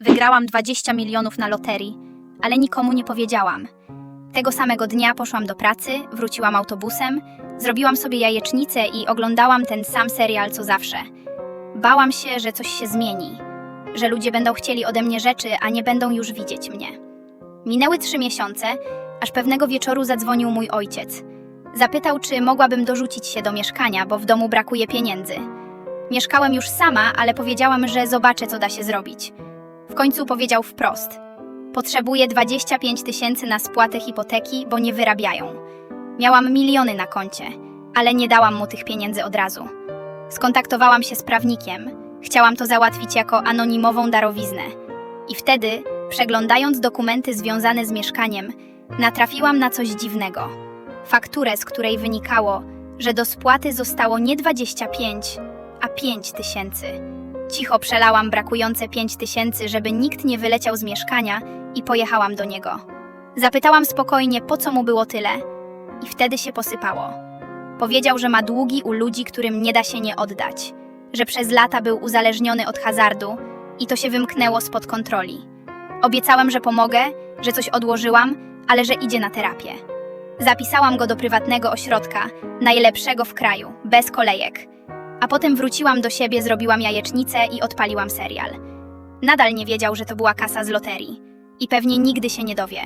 Wygrałam 20 milionów na loterii, ale nikomu nie powiedziałam. Tego samego dnia poszłam do pracy, wróciłam autobusem, zrobiłam sobie jajecznicę i oglądałam ten sam serial co zawsze. Bałam się, że coś się zmieni, że ludzie będą chcieli ode mnie rzeczy, a nie będą już widzieć mnie. Minęły trzy miesiące, aż pewnego wieczoru zadzwonił mój ojciec. Zapytał, czy mogłabym dorzucić się do mieszkania, bo w domu brakuje pieniędzy. Mieszkałem już sama, ale powiedziałam, że zobaczę, co da się zrobić. Końcu powiedział wprost: Potrzebuję 25 tysięcy na spłatę hipoteki, bo nie wyrabiają. Miałam miliony na koncie, ale nie dałam mu tych pieniędzy od razu. Skontaktowałam się z prawnikiem. Chciałam to załatwić jako anonimową darowiznę. I wtedy, przeglądając dokumenty związane z mieszkaniem, natrafiłam na coś dziwnego. Fakturę, z której wynikało, że do spłaty zostało nie 25, a 5 tysięcy. Cicho przelałam brakujące 5 tysięcy, żeby nikt nie wyleciał z mieszkania i pojechałam do niego. Zapytałam spokojnie, po co mu było tyle, i wtedy się posypało. Powiedział, że ma długi u ludzi, którym nie da się nie oddać, że przez lata był uzależniony od hazardu i to się wymknęło spod kontroli. Obiecałam, że pomogę, że coś odłożyłam, ale że idzie na terapię. Zapisałam go do prywatnego ośrodka, najlepszego w kraju, bez kolejek. A potem wróciłam do siebie, zrobiłam jajecznicę i odpaliłam serial. Nadal nie wiedział, że to była kasa z loterii. I pewnie nigdy się nie dowie.